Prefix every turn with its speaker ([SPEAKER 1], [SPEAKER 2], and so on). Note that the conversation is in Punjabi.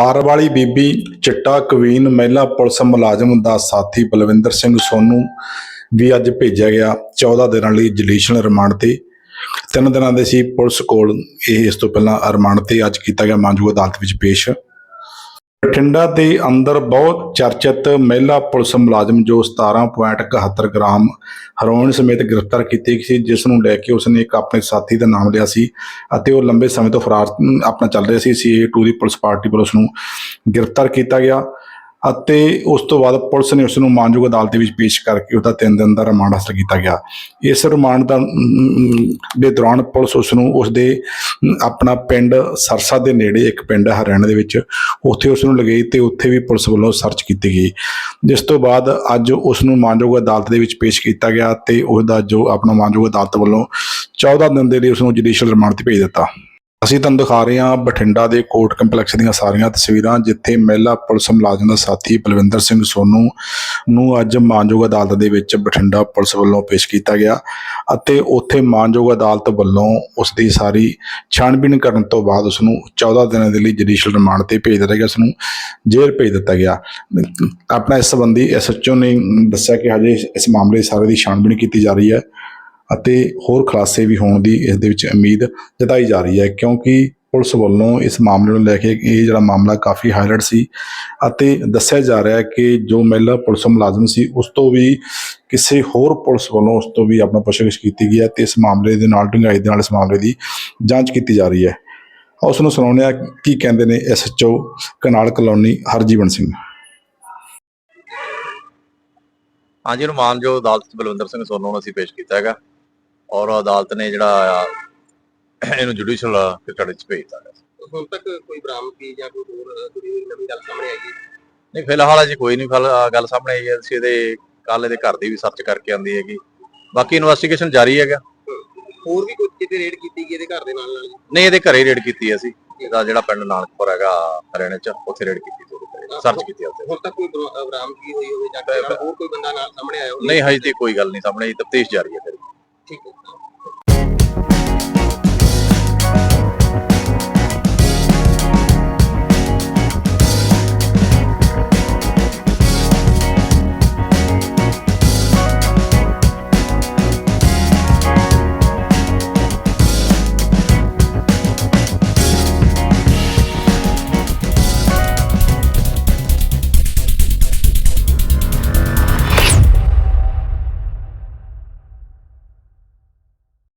[SPEAKER 1] ਥਾਰ ਵਾਲੀ ਬੀਬੀ ਚਿੱਟਾ ਕਵੀਨ ਮਹਿਲਾ ਪੁਲਿਸ ਮੁਲਾਜ਼ਮ ਦਾ ਸਾਥੀ ਬਲਵਿੰਦਰ ਸਿੰਘ ਸੋਨੂ ਵੀ ਅੱਜ ਭੇਜਿਆ ਗਿਆ 14 ਦਿਨਾਂ ਲਈ ਜੁਡੀਸ਼ੀਅਲ ਰਿਮਾਂਡ ਤੇ। ਤਿੰਨ ਦਿਨਾਂ ਦੇ ਸੀ ਪੁਲਿਸ ਕੋਲ। ਇਹ ਇਸ ਤੋਂ ਪਹਿਲਾਂ ਰਿਮਾਂਡ ਤੇ ਅੱਜ ਕੀਤਾ ਗਿਆ। ਮਾਨਯੋਗ ਅਦਾਲਤ ਵਿੱਚ ਪੇਸ਼ ਬਠਿੰਡਾ ਦੇ ਅੰਦਰ ਬਹੁਤ ਚਰਚਿਤ ਮਹਿਲਾ ਪੁਲਿਸ ਮੁਲਾਜ਼ਮ ਜੋ 17.71 ਗ੍ਰਾਮ ਹੈਰੋਇਨ ਸਮੇਤ ਗ੍ਰਿਫਤਾਰ ਕੀਤੀ ਗਈ ਸੀ, ਜਿਸ ਨੂੰ ਲੈ ਕੇ ਉਸਨੇ ਇੱਕ ਆਪਣੇ ਸਾਥੀ ਦਾ ਨਾਮ ਲਿਆ ਸੀ ਅਤੇ ਉਹ ਲੰਬੇ ਸਮੇਂ ਤੋਂ ਫਰਾਰ ਆਪਣਾ ਚੱਲ ਰਿਹਾ ਸੀ। ਸੀਏ2 ਦੀ ਪੁਲਿਸ ਪਾਰਟੀ ਵੱਲੋਂ ਉਸ ਨੂੰ ਗ੍ਰਿਫਤਾਰ ਕੀਤਾ ਗਿਆ। ਅਤੇ ਉਸ ਤੋਂ ਬਾਅਦ ਪੁਲਿਸ ਨੇ ਉਸ ਨੂੰ ਮਾਨਯੋਗ ਅਦਾਲਤ ਦੇ ਵਿੱਚ ਪੇਸ਼ ਕਰਕੇ ਉਹਦਾ 3 ਦਿਨ ਦਾ ਰਿਮਾਂਡ ਹਾਸਲ ਕੀਤਾ ਗਿਆ। ਇਸ ਰਿਮਾਂਡ ਦਾ ਦੇ ਦੌਰਾਨ ਪੁਲਿਸ ਉਸ ਨੂੰ ਉਸ ਦੇ ਆਪਣਾ ਪਿੰਡ ਸਰਸਾ ਦੇ ਨੇੜੇ ਇੱਕ ਪਿੰਡ ਹੈ ਹਰਿਆਣਾ ਦੇ ਵਿੱਚ, ਉੱਥੇ ਉਸ ਨੂੰ ਲਗਾਈ ਤੇ ਉੱਥੇ ਵੀ ਪੁਲਿਸ ਵੱਲੋਂ ਸਰਚ ਕੀਤੀ ਗਈ। ਜਿਸ ਤੋਂ ਬਾਅਦ ਅੱਜ ਉਸ ਨੂੰ ਮਾਨਯੋਗ ਅਦਾਲਤ ਦੇ ਵਿੱਚ ਪੇਸ਼ ਕੀਤਾ ਗਿਆ ਤੇ ਉਸ ਜੋ ਆਪਣਾ ਮਾਨਯੋਗ ਅਦਾਲਤ ਵੱਲੋਂ 14 ਦਿਨ ਦੇ ਲਈ ਉਸ ਨੂੰ ਜੁਡੀਸ਼ੀਅਲ ਰਿਮਾਂਡ ਤੇ ਭੇਜ ਦਿੱਤਾ। ਅਸੀਂ ਤੁਹਾਨੂੰ ਦਿਖਾ ਰਹੇ ਹਾਂ ਬਠਿੰਡਾ ਦੇ ਕੋਰਟ ਕੰਪਲੈਕਸ ਦੀਆਂ ਸਾਰੀਆਂ ਤਸਵੀਰਾਂ, ਜਿੱਥੇ ਮਹਿਲਾ ਪੁਲਿਸ ਮੁਲਾਜ਼ਮ ਦਾ ਸਾਥੀ ਬਲਵਿੰਦਰ ਸਿੰਘ ਸੋਨੂ ਨੂੰ ਅੱਜ ਮਾਨਯੋਗ ਅਦਾਲਤ ਦੇ ਵਿੱਚ ਬਠਿੰਡਾ ਪੁਲਿਸ ਵੱਲੋਂ ਪੇਸ਼ ਕੀਤਾ ਗਿਆ ਅਤੇ ਉੱਥੇ ਮਾਨਯੋਗ ਅਦਾਲਤ ਵੱਲੋਂ ਉਸ ਦੀ ਸਾਰੀ ਛਾਣਬੀਣ ਕਰਨ ਤੋਂ ਬਾਅਦ ਉਸ ਨੂੰ 14 ਦਿਨਾਂ ਦੇ ਲਈ ਜੁਡੀਸ਼ੀਅਲ ਰਿਮਾਂਡ ਤੇ ਭੇਜ ਦਿੱਤਾ ਗਿਆ ਉਸ ਨੂੰ ਜੇਲ੍ਹ ਭੇਜ ਦਿੱਤਾ ਗਿਆ। ਆਪਣਾ ਇਸ ਸੰਬੰਧੀ ਐਸਐਚਓ ਨੇ ਦੱਸਿਆ ਕਿ ਹਜੇ ਇਸ ਮਾਮਲੇ ਸਾਰੇ ਦੀ ਛਾਣਬੀਣ ਕੀਤੀ ਜਾ ਰਹੀ ਹੈ। ਅਤੇ ਹੋਰ ਖੁਲਾਸੇ ਵੀ ਹੋਣ ਦੀ ਇਸ ਦੇ ਵਿੱਚ ਉਮੀਦ ਜਤਾਈ ਜਾ ਰਹੀ ਹੈ, ਕਿਉਂਕਿ ਪੁਲਿਸ ਵੱਲੋਂ ਇਸ ਮਾਮਲੇ ਨੂੰ ਲੈ ਕੇ ਇਹ ਜਿਹੜਾ ਮਾਮਲਾ ਕਾਫੀ ਹਾਈਲਾਈਟ ਸੀ ਅਤੇ ਦੱਸਿਆ ਜਾ ਰਿਹਾ ਹੈ ਕਿ ਜੋ ਮਹਿਲਾ ਪੁਲਿਸ ਮੁਲਾਜ਼ਮ ਸੀ, ਉਸ ਤੋਂ ਵੀ ਕਿਸੇ ਹੋਰ ਪੁਲਿਸ ਵੱਲੋਂ ਉਸ ਤੋਂ ਵੀ ਆਪਣਾ ਪੁੱਛਗਿੱਛ ਕੀਤੀ ਗਈ ਹੈ ਤੇ ਇਸ ਮਾਮਲੇ ਦੇ ਨਾਲ ਡੂੰਘਾਈ ਦੇ ਨਾਲ ਇਸ ਮਾਮਲੇ ਦੀ ਜਾਂਚ ਕੀਤੀ ਜਾ ਰਹੀ ਹੈ। ਉਸ ਨੂੰ ਸੁਣਾਉਂਦੇ ਹਾਂ ਕੀ ਕਹਿੰਦੇ ਨੇ SHO canal colony Harjeevan Singh.
[SPEAKER 2] ਹਾਂਜੀ ਇਹਨੂੰ ਮਾਨਯੋਗ ਅਦਾਲਤ ਬਲਵਿੰਦਰ ਸਿੰਘ ਸੋਨੂ ਨੂੰ ਅਸੀਂ ਪੇਸ਼ ਕੀਤਾ ਹੈਗਾ। ਔਰ ਅਦਾਲਤ ਨੇ ਜਿਹੜਾ ਆ, ਇਹਨੂੰ ਜੁਡੀਸ਼ੀਅਲ ਕਸਟਡੀ 'ਚ ਭੇਜਤਾ। ਹੈ
[SPEAKER 3] ਹੁਣ ਤੱਕ ਕੋਈ ਬਰਾਮਦਗੀ ਜਾਂ ਕੋਈ ਹੋਰ ਹੋਈ ਨਵੀਂ ਗੱਲ ਸਾਹਮਣੇ ਆਈ ਹੈ?
[SPEAKER 2] ਨਹੀਂ ਫਿਲਹਾਲ ਅਜੇ ਕੋਈ ਨਹੀਂ ਗੱਲ ਸਾਹਮਣੇ ਆਈ ਹੈ। ਅਸੀਂ ਇਹਦੇ ਕੱਲ ਇਹਦੇ ਘਰ ਦੀ ਵੀ ਸਰਚ ਕਰਕੇ ਆਂਦੀ ਹੈਗੀ। ਬਾਕੀ ਇਨਵੈਸਟੀਗੇਸ਼ਨ ਜਾਰੀ ਹੈਗਾ।
[SPEAKER 3] ਹੋਰ ਵੀ ਕੋਈ ਕਿਤੇ ਰੇਡ ਕੀਤੀ ਗਈ ਇਹਦੇ ਘਰ ਦੇ ਨਾਲ ਨਾਲ
[SPEAKER 2] ਨਹੀਂ ਇਹਦੇ ਘਰੇ ਰੇਡ ਕੀਤੀ ਅਸੀਂ। ਇਹਦਾ ਜਿਹੜਾ ਪਿੰਡ ਨਾਨਕਪੁਰ ਹੈਗਾ ਹਰਿਆਣੇ 'ਚ ਉੱਥੇ ਰੇਡ ਕੀਤੀ ਸੀ। ਸਰਚ ਕੀਤੀ ਉੱਥੇ।
[SPEAKER 3] ਹੁਣ ਤੱਕ ਕੋਈ ਬਰਾ- ਬਰਾਮਦਗੀ ਹੋਈ ਹੋਵੇ ਜਾਂ ਹੋਰ ਕੋਈ ਬੰਦਾ ਨਾਲ ਸਾਹਮਣੇ ਆਇਆ ਹੋਵੇ?
[SPEAKER 2] ਨਹੀਂ ਹਜੇ ਤੇ ਕੋਈ ਗੱਲ ਨਹੀਂ ਸਾਹਮਣੇ ਤਫਤੀਸ਼ ਜਾਰੀ ਹੈ ਤੇਰੀ
[SPEAKER 3] ਠੀਕ ਹੈ।